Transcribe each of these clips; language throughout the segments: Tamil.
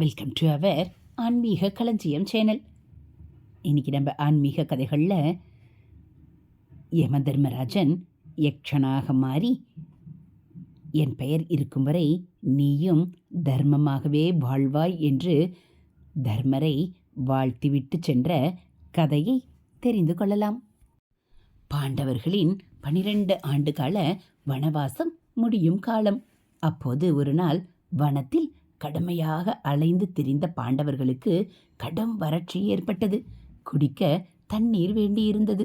வெல்கம் டு அவர் ஆன்மீக களஞ்சியம் சேனல் இன்றைக்கி நம்ம ஆன்மீக கதைகளில் யம தர்மராஜன் யக்ஷனாக மாறி என் பெயர் இருக்கும் வரை நீயும் தர்மமாகவே வாழ்வாய் என்று தர்மரை வாழ்த்திவிட்டு சென்ற கதையை தெரிந்து கொள்ளலாம். பாண்டவர்களின் பனிரெண்டு ஆண்டுகால வனவாசம் முடியும் காலம். அப்போது ஒரு நாள் வனத்தில் கடுமையாக அலைந்து திரிந்த பாண்டவர்களுக்கு கடும் வறட்சி ஏற்பட்டது. குடிக்க தண்ணீர் வேண்டியிருந்தது.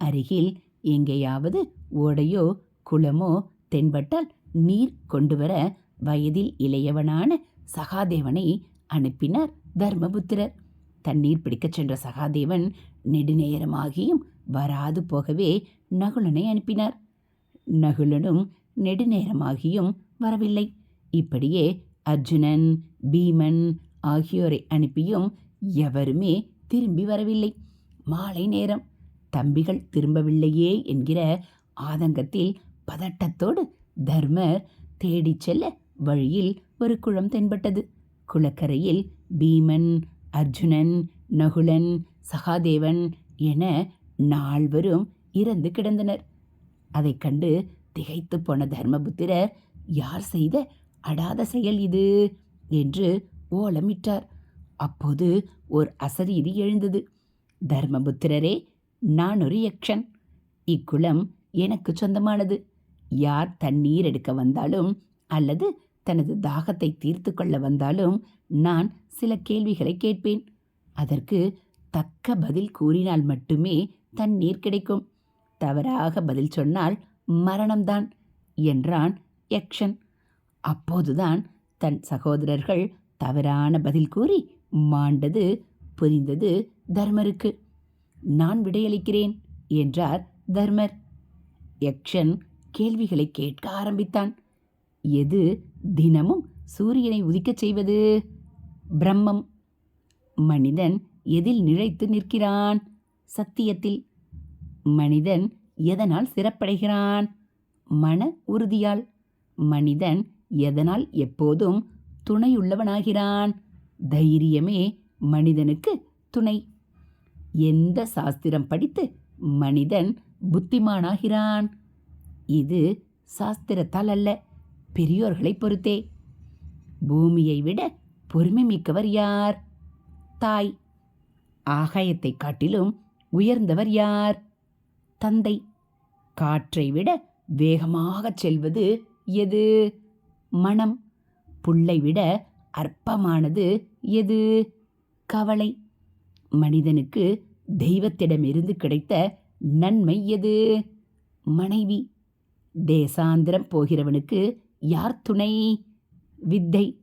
அருகில் எங்கேயாவது ஓடையோ குளமோ தென்பட்டால் நீர் கொண்டு வர வயதில் இளையவனான சகாதேவனை அனுப்பினார் தர்மபுத்திரர். தண்ணீர் பிடிக்கச் சென்ற சகாதேவன் நெடுநேரமாகியும் வராது போகவே நகுலனை அனுப்பினார். நகுலனும் நெடுநேரமாகியும் வரவில்லை. இப்படியே அர்ஜுனன் பீமன் ஆகியோரை அனுப்பியும் எவருமே திரும்பி வரவில்லை. மாலை நேரம். தம்பிகள் திரும்பவில்லையே என்கிற ஆதங்கத்தில் பதட்டத்தோடு தர்மர் தேடிச் செல்ல வழியில் ஒரு குளம் தென்பட்டது. குளக்கரையில் பீமன் அர்ஜுனன் நகுலன் சகாதேவன் என நால்வரும் இறந்து கிடந்தனர். அதைக் கண்டு திகைத்து போன தர்மபுத்திரர் யார் செய்த அடாத செயல் இது என்று ஓலமிட்டார். அப்போது ஓர் அசரீதி எழுந்தது. தர்மபுத்திரரே நான் ஒரு யக்ஷன். இக்குளம் எனக்கு சொந்தமானது. யார் தண்ணீர் எடுக்க வந்தாலும் அல்லது தனது தாகத்தை தீர்த்து கொள்ள வந்தாலும் நான் சில கேள்விகளை கேட்பேன். அதற்கு தக்க பதில் கூறினால் மட்டுமே தண்ணீர் கிடைக்கும். தவறாக பதில் சொன்னால் மரணம்தான் என்றான் யக்ஷன். அப்போதுதான் தன் சகோதரர்கள் தவறான பதில் கூறி மாண்டது புரிந்தது தர்மருக்கு. நான் விடையளிக்கிறேன் என்றார் தர்மர். யக்ஷன் கேள்விகளை கேட்க ஆரம்பித்தான். எது தினமும் சூரியனை உதிக்கச் செய்வது? பிரம்மம். மனிதன் எதில் நிழைத்து நிற்கிறான்? சத்தியத்தில். மனிதன் எதனால் சிறப்படைகிறான்? மன உறுதியால். மனிதன் எதனால் எப்போதும் துணையுள்ளவனாகிறான்? தைரியமே மனிதனுக்கு துணை. எந்த சாஸ்திரம் படித்து மனிதன் புத்திமானாகிறான்? இது சாஸ்திரத்தால் அல்ல பெரியோர்களை பொறுத்தே. பூமியை விட பொறுமை மிக்கவர் யார்? தாய். ஆகாயத்தை காட்டிலும் உயர்ந்தவர் யார்? தந்தை. காற்றை விட வேகமாகச் செல்வது எது? மனம். புல்லை விட அற்பமானது எது? கவலை. மனிதனுக்கு தெய்வத்திடமிருந்து கிடைத்த நன்மை எது? மனைவி. தேசாந்திரம் போகிறவனுக்கு யார் துணை? வித்தை.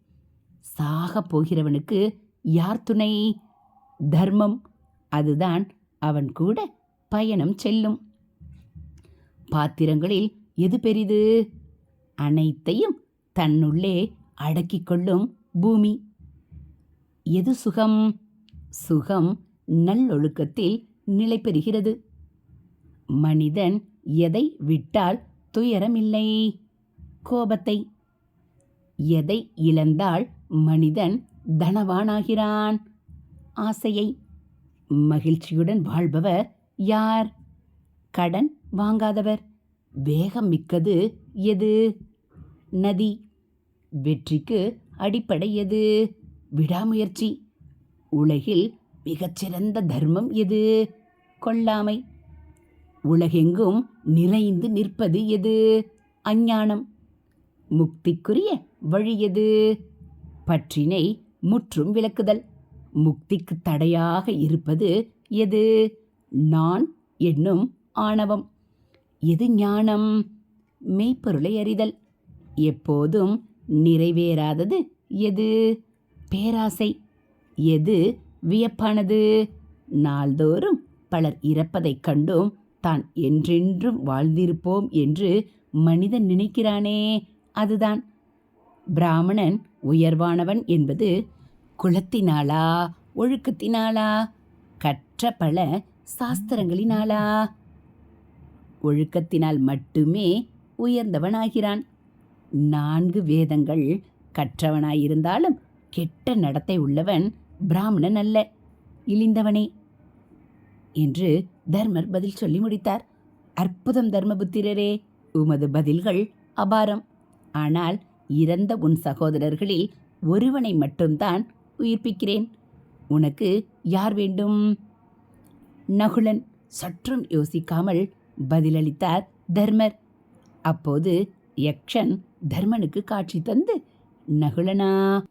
சாக போகிறவனுக்கு யார் துணை? தர்மம். அதுதான் அவன் கூட பயணம் செல்லும். பாத்திரங்களில் எது பெரிது? அனைத்தையும் தன்னுள்ளே அடக்கிக் கொள்ளும் பூமி. எது சுகம்? சுகம் நல்லொழுக்கத்தில் நிலை பெறுகிறது. மனிதன் எதை விட்டால் துயரமில்லை? கோபத்தை. எதை இழந்தால் மனிதன் தனவானாகிறான்? ஆசையை. மகிழ்ச்சியுடன் வாழ்பவர் யார்? கடன் வாங்காதவர். வேகம் மிக்கது எது? நதி. வெற்றிக்கு அடிப்படை எது? விடாமுயற்சி. உலகில் மிகச்சிறந்த தர்மம் எது? கொல்லாமை. உலகெங்கும் நிறைந்து நிற்பது எது? அஞ்ஞானம். முக்திக்குரிய வழி எது? பற்றினை முற்றும் விளக்குதல். முக்திக்கு தடையாக இருப்பது எது? நான் என்னும் ஆணவம். எது ஞானம்? மெய்ப்பொருளை அறிதல். எப்போதும் நிறைவேறாதது? எது? பேராசை. எது வியப்பானது? நாள்தோறும் பலர் இறப்பதைக் கண்டும். தான் என்றென்றும் வாழ்ந்திருப்போம் என்று மனிதன் நினைக்கிறானே அதுதான். பிராமணன் உயர்வானவன் என்பது குலத்தினாலா ஒழுக்கத்தினாலா கற்ற பல சாஸ்திரங்களினாலா? ஒழுக்கத்தினால் மட்டுமே உயர்ந்தவனாகிறான். நான்கு வேதங்கள் கற்றவனாயிருந்தாலும் கெட்ட நடத்தை உள்ளவன் பிராமணன் அல்ல. இழிந்தவனே என்று தர்மர் பதில் சொல்லி முடித்தார். அற்புதம் தர்மபுத்திரரே உமது பதில்கள் அபாரம். ஆனால் இறந்த உன் சகோதரர்களில் ஒருவனை மட்டும்தான் உயிர்ப்பிக்கிறேன். உனக்கு யார் வேண்டும்? நகுலன் சற்றும் யோசிக்காமல் பதிலளித்தார் தர்மர். அப்போது யக்ஷன் தர்மனுக்கு காட்சி தந்து நகுலனா.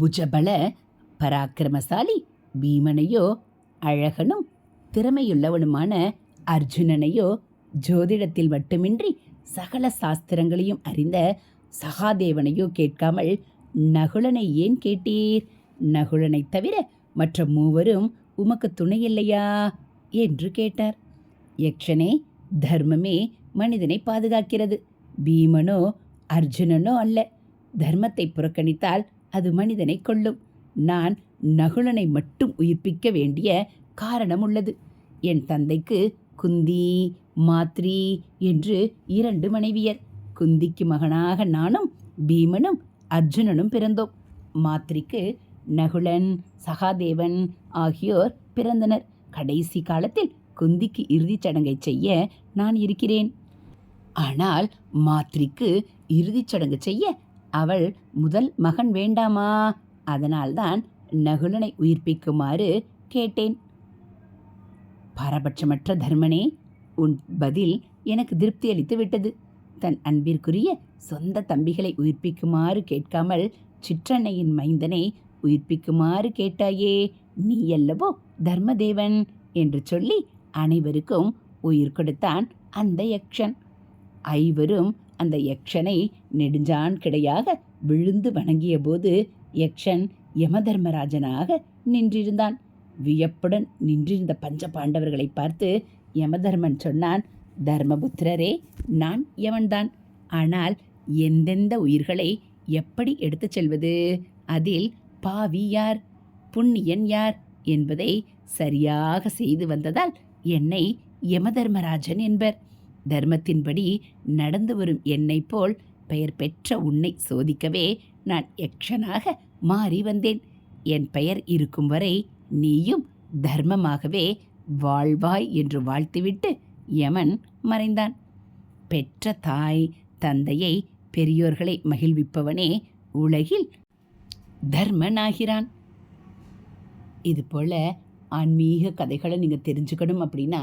புஜபல பராக்கிரமசாலி பீமனையோ அழகனும் திறமையுள்ளவனுமான அர்ஜுனனையோ ஜோதிடத்தில் மட்டுமின்றி சகல சாஸ்திரங்களையும் அறிந்த சகாதேவனையோ கேட்காமல் நகுலனை ஏன் கேட்டீர்? நகுலனைத் தவிர மற்ற மூவரும் உமக்கு துணையில்லையா? என்று கேட்டார். யக்ஷனே தர்மமே மனிதனை பாதுகாக்கிறது. பீமனோ அர்ஜுனனோ அல்ல. தர்மத்தை புறக்கணித்தால் அது மனிதனை கொள்ளும் நான் நகுலனை மட்டும் உயிர்ப்பிக்க வேண்டிய காரணம் உள்ளது என் தந்தைக்கு குந்தி மாத்ரி என்று இரண்டு மனைவியர். குந்திக்கு மகனாக நானும் பீமனும் அர்ஜுனனும் பிறந்தோம். மாத்ரிக்கு நகுலன் சகாதேவன் ஆகியோர் பிறந்தனர். கடைசி காலத்தில் குந்திக்கு இறுதிச் சடங்கை செய்ய நான் இருக்கிறேன். ஆனால் மாத்ரிக்கு இறுதிச் சடங்கு செய்ய அவள் முதல் மகன் வேண்டாமா? அதனால்தான் நகுலனை உயிர்ப்பிக்குமாறு கேட்டேன். பாரபட்சமற்ற தர்மனே உன் பதில் எனக்கு திருப்தி அளித்து விட்டது. தன் அன்பிற்குரிய சொந்த தம்பிகளை உயிர்ப்பிக்குமாறு கேட்காமல் சிற்றன்னையின் மைந்தனை உயிர்ப்பிக்குமாறு கேட்டாயே நீ அல்லவோ தர்மதேவன்? என்று சொல்லி அனைவருக்கும் உயிர் கொடுத்தான் அந்த யக்ஷன். ஐவரும் அந்த யக்ஷனை நெடுஞ்சான் கிடையாக விழுந்து வணங்கியபோது யக்ஷன் யமதர்மராஜனாக நின்றிருந்தான். வியப்புடன் நின்றிருந்த பஞ்ச பாண்டவர்களை பார்த்து யமதர்மன் சொன்னான் தர்மபுத்திரரே நான் யவன்தான் ஆனால் எந்தெந்த உயிர்களை எப்படி எடுத்துச் செல்வது? அதில் பாவி யார்? புண்ணியன் யார்? என்பதை சரியாக செய்து வந்ததால் என்னை யமதர்மராஜன் என்பர். தர்மத்தின்படி நடந்து வரும் என்னை போல் பெயர் பெற்ற உன்னை சோதிக்கவே நான் யக்ஷனாக மாறி வந்தேன். என் பெயர் இருக்கும் வரை நீயும் தர்மமாகவே வாழ்வாய் என்று வாழ்த்துவிட்டு யமன் மறைந்தான். பெற்ற தாய் தந்தையை பெரியோர்களை மகிழ்விப்பவனே உலகில் தர்மனாகிறான். இதுபோல் ஆன்மீக கதைகளை நீங்கள் தெரிஞ்சுக்கணும் அப்படின்னா